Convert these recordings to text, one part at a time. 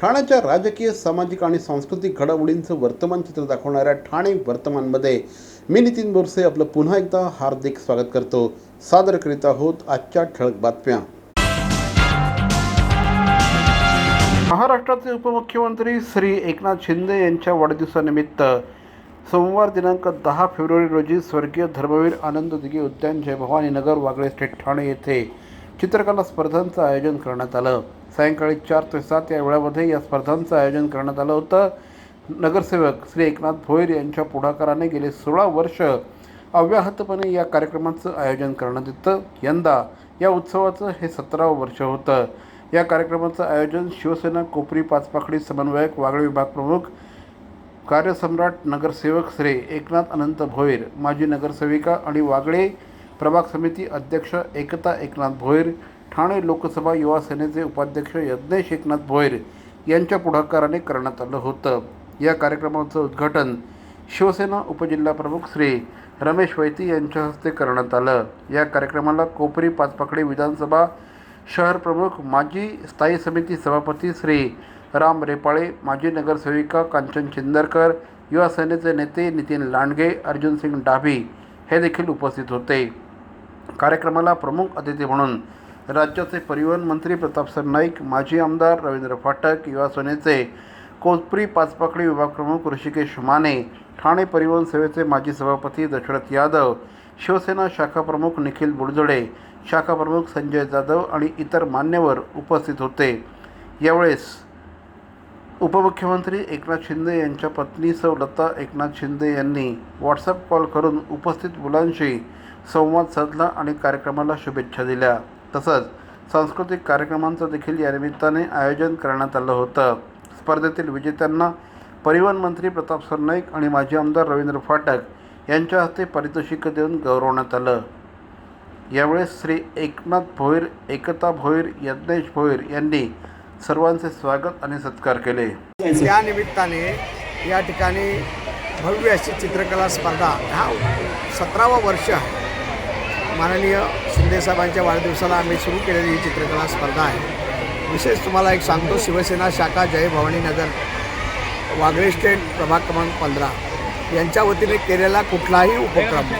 ठाण्याच्या राजकीय सामाजिक आणि सांस्कृतिक घडामोडींचं वर्तमान चित्र दाखवणाऱ्या ठाणे वर्तमानमध्ये मी नितीन बोरसे आपलं पुन्हा एकदा हार्दिक स्वागत करतो. सादर करीत आहोत आजच्या ठळक बातम्या. महाराष्ट्राचे उपमुख्यमंत्री श्री एकनाथ शिंदे यांच्या वाढदिवसानिमित्त सोमवार दिनांक दहा फेब्रुवारी रोजी स्वर्गीय धर्मवीर आनंद दिघे उद्यान जय भवानी नगर वागळे स्टेट ठाणे येथे चित्रकला स्पर्धांचं आयोजन करण्यात आलं. सायंकाळी चार ते सात या वेळामध्ये या स्पर्धांचं आयोजन करण्यात आलं होतं. नगरसेवक श्री एकनाथ भोईर यांच्या पुढाकाराने गेले सोळा वर्ष अव्याहतपणे या कार्यक्रमाचं आयोजन करण्यात येतं. यंदा या उत्सवाचं हे सतरावं वर्ष होतं. या कार्यक्रमाचं आयोजन शिवसेना कोपरी पाचपाखडी समन्वयक वागळे विभाग प्रमुख कार्यसम्राट नगरसेवक श्री एकनाथ अनंत भोईर माजी नगरसेविका आणि वागळे प्रभाग समिती अध्यक्ष एकता एकनाथ भोईर ठाणे लोकसभा युवा सेनेचे उपाध्यक्ष यज्ञेश एकनाथ भोईर यांच्या पुढाकाराने करण्यात आलं होतं. या कार्यक्रमाचं उद्घाटन शिवसेना उपजिल्हाप्रमुख श्री रमेश वैती यांच्या हस्ते करण्यात आलं. या कार्यक्रमाला कोपरी पाचपाकडे विधानसभा शहर प्रमुख माजी स्थायी समिती सभापती श्री राम रेपाळे माजी नगरसेविका कांचन चिंदरकर युवा सेनेचे नेते नितीन लांडगे अर्जुन सिंग डाभी हे देखील उपस्थित होते. कार्यक्रमाला प्रमुख अतिथी म्हणून राज्याचे परिवहन मंत्री प्रतापसर नाईक माजी आमदार रवींद्र फाटक युवा सेनेचे कोचप्री पाचपाकडी विभागप्रमुख ऋषिकेश माने ठाणे परिवहन सेवेचे माजी सभापती दशरथ यादव शिवसेना शाखा प्रमुख निखिल बुडजडे शाखा प्रमुख संजय जाधव आणि इतर मान्यवर उपस्थित होते. यावेळेस उपमुख्यमंत्री एकनाथ शिंदे यांच्या पत्नी सौ लता एकनाथ शिंदे यांनी व्हॉट्सअप कॉल करून उपस्थित मुलांशी संवाद साधला आणि कार्यक्रमाला शुभेच्छा दिल्या. तसंच सांस्कृतिक कार्यक्रमांचं देखील या निमित्ताने आयोजन करण्यात आलं होतं. स्पर्धेतील विजेत्यांना परिवहन मंत्री प्रताप सरनाईक आणि माजी आमदार रवींद्र फाटक यांच्या हस्ते पारितोषिकं देऊन गौरवण्यात आलं. यावेळेस श्री एकनाथ भोईर एकता भोईर यज्ञेश भोईर यांनी सर्वांचे स्वागत आणि सत्कार केले. या निमित्ताने या ठिकाणी भव्य अशी चित्रकला स्पर्धा हा सतरावं वर्ष माननीय शिंदेसाहेबांच्या वाढदिवसाला आम्ही सुरू केलेली ही चित्रकला स्पर्धा आहे. विशेष तुम्हाला एक सांगतो शिवसेना शाखा जय भवानी नगर वागळे स्टेट प्रभाग क्रमांक पंधरा. यांच्या वतीने केलेला कुठलाही उपक्रम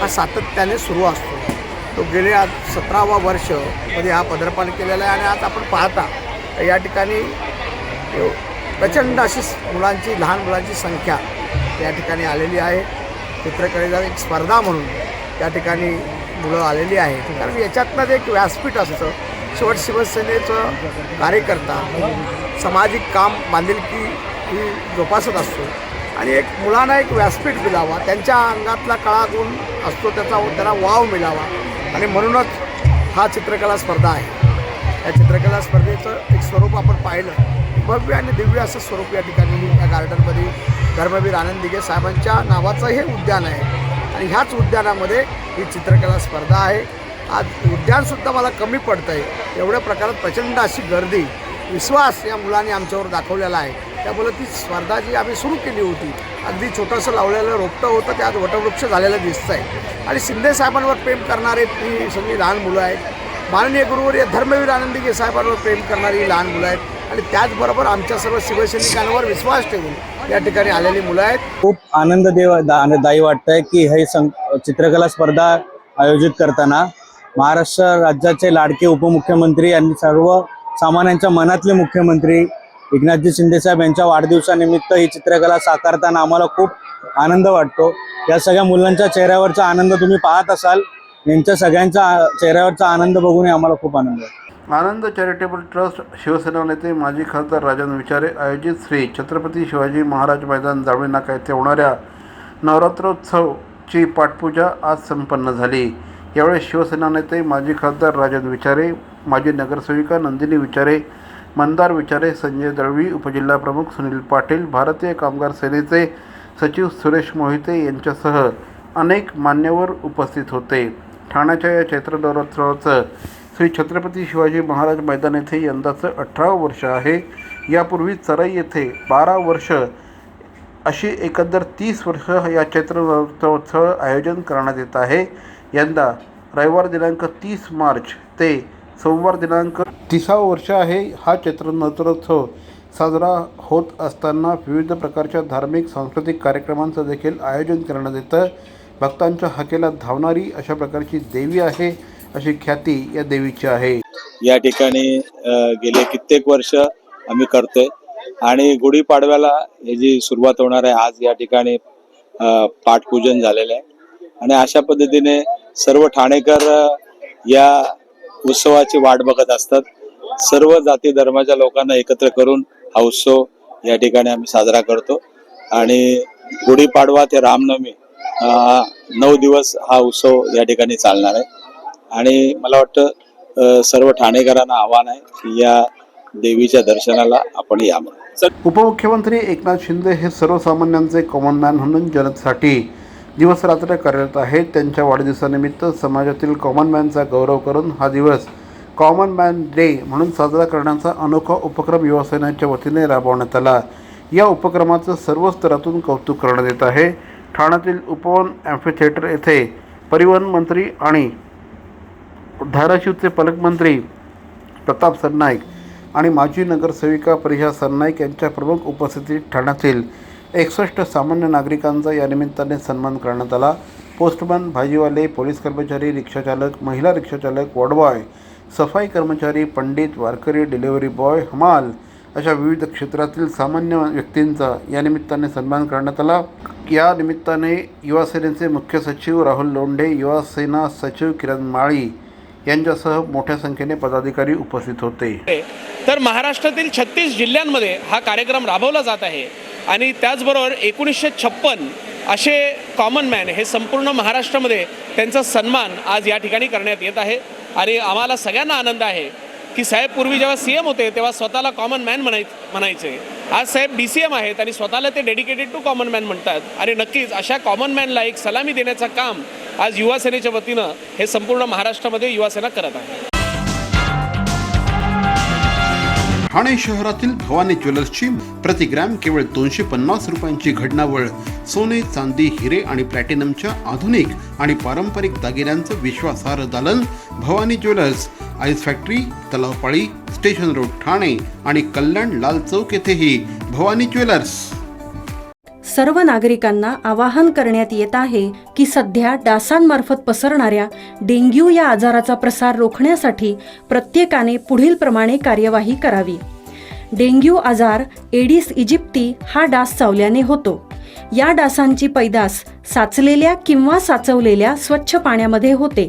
हा सातत्याने सुरू असतो. तो गेले आज सतरावा वर्षमध्ये हा पदार्पण केलेला आहे आणि आज आपण पाहता या ठिकाणी प्रचंड अशी मुलांची लहान मुलांची संख्या या ठिकाणी आलेली आहे. चित्रकलेला एक स्पर्धा म्हणून त्या ठिकाणी मुलं आलेली आहेत. कारण याच्यातनं एक व्यासपीठ असतं. शेवट शिवसेनेचं कार्यकर्ता सामाजिक काम बांधिलकी ही जोपासत असतो. आणि एक मुलांना एक व्यासपीठ मिळावा त्यांच्या अंगातला कळा गुण असतो त्याचा त्याला वाव मिळावा. आणि म्हणूनच हा चित्रकला स्पर्धा आहे. या चित्रकला स्पर्धेचं एक स्वरूप आपण पाहिलं. भव्य आणि दिव्य असं स्वरूप या ठिकाणी या गार्डनमध्ये धर्मवीर आनंद दिघे साहेबांच्या नावाचं हे उद्यान आहे. आणि ह्याच उद्यानामध्ये ही चित्रकला स्पर्धा आहे. आज उद्यानसुद्धा मला कमी पडतं आहे एवढ्या प्रकारात प्रचंड अशी गर्दी विश्वास या मुलांनी आमच्यावर दाखवलेला आहे. त्यामुळे ती स्पर्धा जी आम्ही सुरू केली होती अगदी छोटंसं लावलेलं रोपटं होतं ते आज वटवृक्ष झालेलं दिसतं आहे आणि शिंदे साहेबांवर प्रेम करणारे ती सगळी लहान मुलं आहेत. माननीय गुरुवर्य धर्मवीर आनंदीगे साहेबांवर प्रेम करणारी लहान मुलं आहेत. आणि त्याचबरोबर आमच्या सर्व शिवसैनिकांवर विश्वास ठेवून या ठिकाणी आलेली मुलं आहेत. खूप आनंद देव दायी वाटतंय की हे चित्रकला स्पर्धा आयोजित करताना महाराष्ट्र राज्याचे लाडके उपमुख्यमंत्री आणि सर्व सामान्यांच्या मनातले मुख्यमंत्री एकनाथजी शिंदेसाहेब यांच्या वाढदिवसानिमित्त ही चित्रकला साकारताना आम्हाला खूप आनंद वाटतो. या सगळ्या मुलांच्या चेहऱ्यावरचा आनंद तुम्ही पाहत असाल. यांच्या सगळ्यांचा चेहऱ्यावरचा आनंद बघूनही आम्हाला खूप आनंद वाटतो. आनंद चॅरिटेबल ट्रस्ट शिवसेना नेते माजी खासदार राजन विचारे आयोजित श्री छत्रपती शिवाजी महाराज मैदान जावळी नाका येथे होणाऱ्या नवरात्रोत्सवची पाठपूजा आज संपन्न झाली. यावेळी शिवसेना नेते माजी खासदार राजन विचारे माजी नगरसेविका नंदिनी विचारे मंदार विचारे संजय दळवी उपजिल्हा प्रमुख सुनील पाटील भारतीय कामगार सेनेचे सचिव सुरेश मोहिते यांच्यासह अनेक मान्यवर उपस्थित होते. ठाण्याच्या या चैत्र नवरात्रोत्सवाचं श्री छत्रपती शिवाजी महाराज मैदान येथे यंदाचं अठरावं वर्ष आहे. यापूर्वी चराई येथे बारा वर्ष अशी एकंदर तीस वर्ष या चैत्र नवरात्रोत्सव आयोजन करण्यात येत आहे. यंदा रविवार दिनांक तीस मार्च ते सोमवार दिनांक तिसावं वर्ष आहे. हा चैत्र नवरात्रोत्सव साजरा होत असताना विविध प्रकारच्या धार्मिक सांस्कृतिक कार्यक्रमांचं देखील आयोजन करण्यात येतं. भक्तांच्या हकेला धावणारी अशा प्रकारची देवी आहे. अशी ख्याती या देवीची आहे. या ठिकाणी गेले कित्येक वर्ष आम्ही करतोय. आणि गुढीपाडव्याला ही जी सुरुवात होणार आहे आज या ठिकाणी पाठपूजन झालेलं आहे. आणि अशा पद्धतीने सर्व ठाणेकर या उत्सवाची वाट बघत असतात. सर्व जाती धर्माच्या लोकांना एकत्र करून हा उत्सव या ठिकाणी आम्ही साजरा करतो. आणि गुढीपाडवा ते रामनवमी नऊ दिवस हा उत्सव या ठिकाणी चालणार आहे. आणि मला वाटतं सर्व ठाणेकरांना आव्हान आहे की या देवीच्या दर्शनाला आपण यावं उपमुख्यमंत्री एकनाथ शिंदे हे सर्वसामान्यांचे कॉमन मॅन म्हणून जनतेसाठी दिवस रात्र कार्यरत आहेत. त्यांच्या वाढदिवसानिमित्त समाजातील कॉमन मॅनचा गौरव करून हा दिवस कॉमन मॅन डे म्हणून साजरा करण्याचा अनोखा उपक्रम युवासेनाच्या वतीने राबवण्यात आला. या उपक्रमाचं सर्व स्तरातून कौतुक करण्यात येत आहे. ठाण्यातील उपवन ॲम्फिथिएटर येथे परिवहन मंत्री आणि धाराशिवचे पालकमंत्री प्रताप सरनाईक आणि माजी नगरसेविका परिषा सरनाईक यांच्या प्रमुख उपस्थितीत ठाण्यातील एकसष्ट सामान्य नागरिकांचा या निमित्ताने सन्मान करण्यात आला. पोस्टमन भाजीवाले पोलीस कर्मचारी रिक्षाचालक महिला रिक्षाचालक वॉडबॉय सफाई कर्मचारी पंडित वारकरी डिलिव्हरी बॉय हमाल अशा विविध क्षेत्रातील सामान्य व्यक्तींचा या निमित्ताने सन्मान करण्यात आला. या निमित्ताने युवासेनेचे मुख्य सचिव राहुल लोंढे युवासेना सचिव किरण माळी यांच्यासह मोठ्या संख्येने पदाधिकारी उपस्थित होते. तर महाराष्ट्रातील छत्तीस जिल्ह्यांमध्ये हा कार्यक्रम राबवला जात आहे. आणि त्याचबरोबर एकोणीसशे छप्पन असे कॉमन मॅन हे संपूर्ण महाराष्ट्रामध्ये त्यांचा सन्मान आज या ठिकाणी करण्यात येत आहे. आणि आम्हाला सगळ्यांना आनंद आहे. की साहेब पूर्वी जेव्हा सी एम होते तेव्हा स्वतःला कॉमन मॅन म्हणाय म्हणायचे. आज साहेब डी सी एम आहेत आणि स्वतःला ते डेडिकेटेड टू कॉमन मॅन म्हणतात. आणि नक्कीच अशा कॉमन मॅनला एक सलामी देण्याचं काम आज युवासेनेच्या वतीनं हे संपूर्ण महाराष्ट्रामध्ये युवासेना करत आहे. ठाणे शहरातील भवानी ज्वेलर्सची प्रतिग्रॅम केवळ दोनशे पन्नास रुपयांची घडणावळ सोने चांदी हिरे आणि प्लॅटिनमच्या आधुनिक आणि पारंपरिक दागिन्यांचं विश्वासार्ह दालन Bhavani jewellers ice factory Talaopali station road Thane आणि कल्याण लाल चौक येथेही भवानी ज्वेलर्स. सर्व नागरिकांना आवाहन करण्यात येत आहे की सध्या डासांमार्फत पसरणाऱ्या डेंग्यू या आजाराचा प्रसार रोखण्यासाठी प्रत्येकाने पुढील प्रमाणे कार्यवाही करावी. डेंग्यू आजार एडिस इजिप्ती हा डास चावल्याने होतो. या डासांची पैदास साचलेल्या किंवा साचवलेल्या स्वच्छ पाण्यामध्ये होते.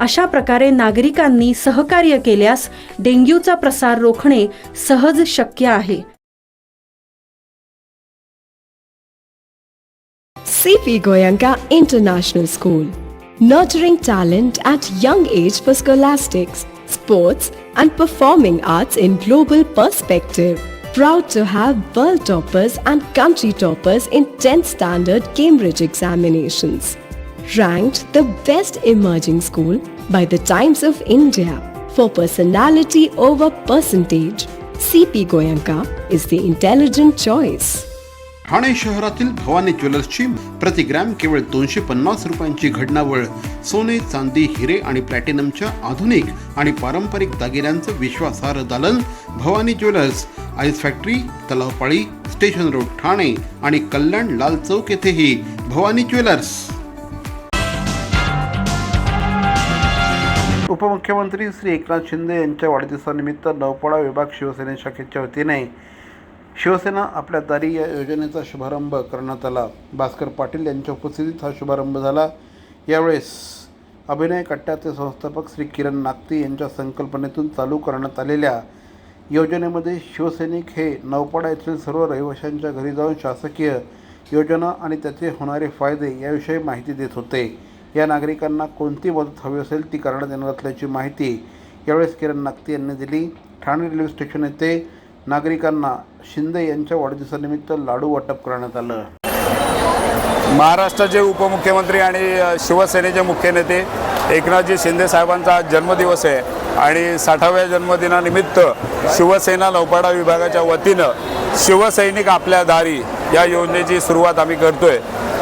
अशा प्रकारे नागरिकांनी सहकार्य केल्यास डेंग्यूचा प्रसार रोखणे सहज शक्य आहे. CP Goenka international school nurturing talent at young age for scholastics sports and performing arts in global perspective proud to have world toppers and country toppers in tenth standard Cambridge examinations Ranked the best emerging school by the Times of India for personality over percentage. CP Goyanka is the intelligent choice. Thane शहरातील भवानी ज्वेलर्सची प्रतिग्रॅम केवळ दोनशे पन्नास रुपयांची घडणावळ सोने चांदी हिरे आणि प्लॅटिनमच्या आधुनिक आणि पारंपरिक दागिन्यांचं विश्वासार्ह दालन Bhavani jewellers ice factory Talaopali station road Thane आणि कल्याण लाल चौक येथेही भवानी ज्वेलर्स उपमुख्यमंत्री श्री एकनाथ शिंदे यांच्या वाढदिवसानिमित्त नौपाडा विभाग शिवसेने शाखेच्या वतीने शिवसेना आपल्या दारी या योजनेचा शुभारंभ करण्यात आला. भास्कर पाटील यांच्या उपस्थितीत हा शुभारंभ झाला. यावेळेस अभिनय कट्ट्याचे संस्थापक श्री किरण नागती यांच्या संकल्पनेतून चालू करण्यात आलेल्या योजनेमध्ये शिवसैनिक हे नवपाडा येथील सर्व रहिवाशांच्या घरी जाऊन शासकीय योजना आणि त्याचे होणारे फायदे याविषयी माहिती देत होते. या नागरिकांना कोणती मदत हवी असेल ती करण्यात येणार असल्याची माहिती यावेळेस किरण नागती यांनी दिली. ठाणे रेल्वे स्टेशन येथे नागरिकांना शिंदे यांच्या वाढदिवसानिमित्त लाडू वाटप करण्यात आलं. महाराष्ट्राचे उपमुख्यमंत्री आणि शिवसेनेचे मुख्य नेते एकनाथजी शिंदे साहेबांचा आज जन्मदिवस आहे आणि साठाव्या जन्मदिनानिमित्त शिवसेना नौपाडा विभागाच्या वतीनं शिवसैनिक आपल्या दारी या योजनेची सुरुवात आम्ही करतोय.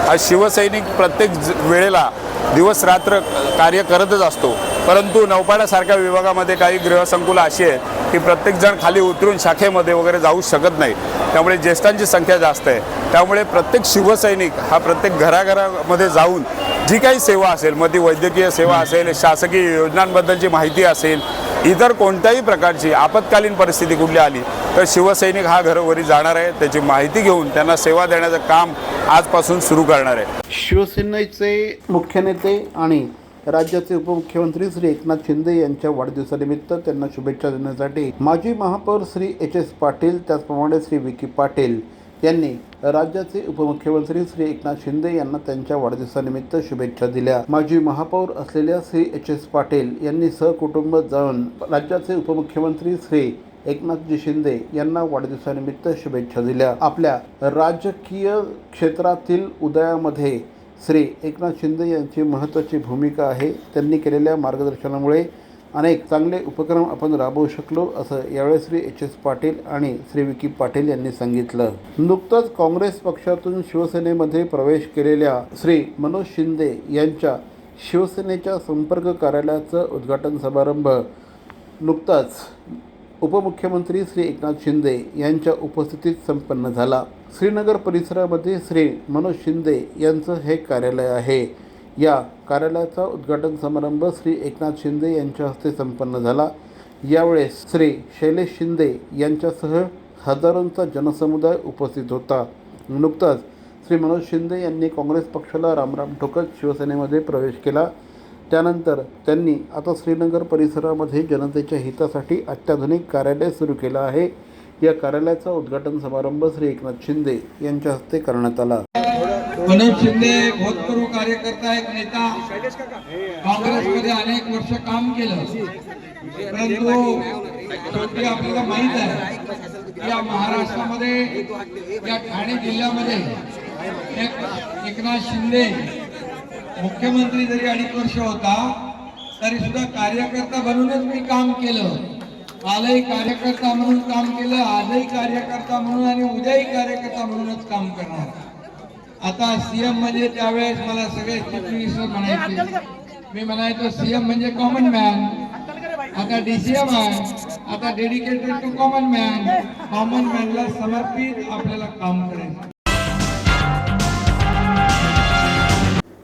हा शिवसैनिक प्रत्येक ज- वेळेला दिवस रात्र कार्य करतच असतो. परंतु नौपाड्यासारख्या विभागामध्ये काही गृहसंकुलं अशी आहेत की प्रत्येकजण खाली उतरून शाखेमध्ये वगैरे जाऊ शकत नाही. त्यामुळे ज्येष्ठांची संख्या जास्त आहे. त्यामुळे प्रत्येक शिवसैनिक हा प्रत्येक घराघरामध्ये जाऊन जी काही सेवा असेल मग ती वैद्यकीय सेवा असेल शासकीय योजनांबद्दलची माहिती असेल इतर कोणत्याही प्रकारची आपत्कालीन परिस्थिती कुठली आली तर शिवसैनिक हा घरोघरी जाणार आहे त्याची माहिती घेऊन त्यांना सेवा देण्याचं काम आजपासून सुरू करणार आहे. शिवसेनेचे मुख्य नेते आणि राज्याचे उपमुख्यमंत्री श्री एकनाथ शिंदे यांच्या वाढदिवसानिमित्त त्यांना शुभेच्छा देण्यासाठी माजी महापौर श्री एच एस पाटील त्याचप्रमाणे श्री विकी पाटील यांनी राज्याचे उपमुख्यमंत्री श्री एकनाथ शिंदे यांना त्यांच्या वाढदिवसानिमित्त शुभेच्छा दिल्या. माजी महापौर असलेल्या श्री एच एस पाटील यांनी सहकुटुंब जाऊन राज्याचे उपमुख्यमंत्री श्री एकनाथजी शिंदे यांना वाढदिवसानिमित्त शुभेच्छा दिल्या. आपल्या राजकीय क्षेत्रातील उदयामध्ये श्री एकनाथ शिंदे यांची महत्त्वाची भूमिका आहे. त्यांनी केलेल्या मार्गदर्शनामुळे अनेक चांगले उपक्रम आपण राबवू शकलो असं यावेळी श्री एच एस पाटील आणि श्री विकी पाटील यांनी सांगितलं. नुकतंच काँग्रेस पक्षातून शिवसेनेमध्ये प्रवेश केलेल्या श्री मनोज शिंदे यांच्या शिवसेनेच्या संपर्क कार्यालयाचं उद्घाटन समारंभ नुकताच उपमुख्यमंत्री श्री एकनाथ शिंदे यांच्या उपस्थितीत संपन्न झाला. श्रीनगर परिसरामध्ये श्री मनोज शिंदे यांचं हे कार्यालय आहे. या कार्यालयाचा उद्घाटन समारंभ श्री एकनाथ शिंदे यांच्या हस्ते संपन्न झाला. यावेळेस श्री शैलेश शिंदे यांच्यासह हजारोंचा जनसमुदाय उपस्थित होता. नुकताच श्री मनोज शिंदे यांनी काँग्रेस पक्षाला रामराम ठोकत शिवसेनेमध्ये प्रवेश केला. त्यानंतर त्यांनी आता श्रीनगर परिसरामध्ये जनतेच्या हितासाठी अत्याधुनिक कार्यालय सुरू केलं आहे. या कार्यालयाचा उद्घाटन समारंभ श्री एकनाथ शिंदे यांच्या हस्ते करण्यात आला. मनोज शिंदे भूतपूर्व कार्यकर्ता एक नेता. काँग्रेसमध्ये अनेक वर्ष काम केलं. परंतु शेवटी आपल्याला माहीत आहे या महाराष्ट्रामध्ये या ठाणे जिल्ह्यामध्ये एकनाथ शिंदे मुख्यमंत्री जरी अडीच वर्ष होता तरी सुद्धा कार्यकर्ता बनूनच मी काम केलं. कालही कार्यकर्ता म्हणून काम केलं आजही कार्यकर्ता म्हणून आणि उद्याही कार्यकर्ता म्हणूनच काम करणार. आता सीएम म्हणजे त्यावेळेस मला सगळे चीफ मिनिस्टर म्हणायचे. मी म्हणायचो सीएम म्हणजे कॉमन मॅन आता डीसीएम आहे. आता dedicated to common man common मॅनला समर्पित आपल्याला काम करायचं.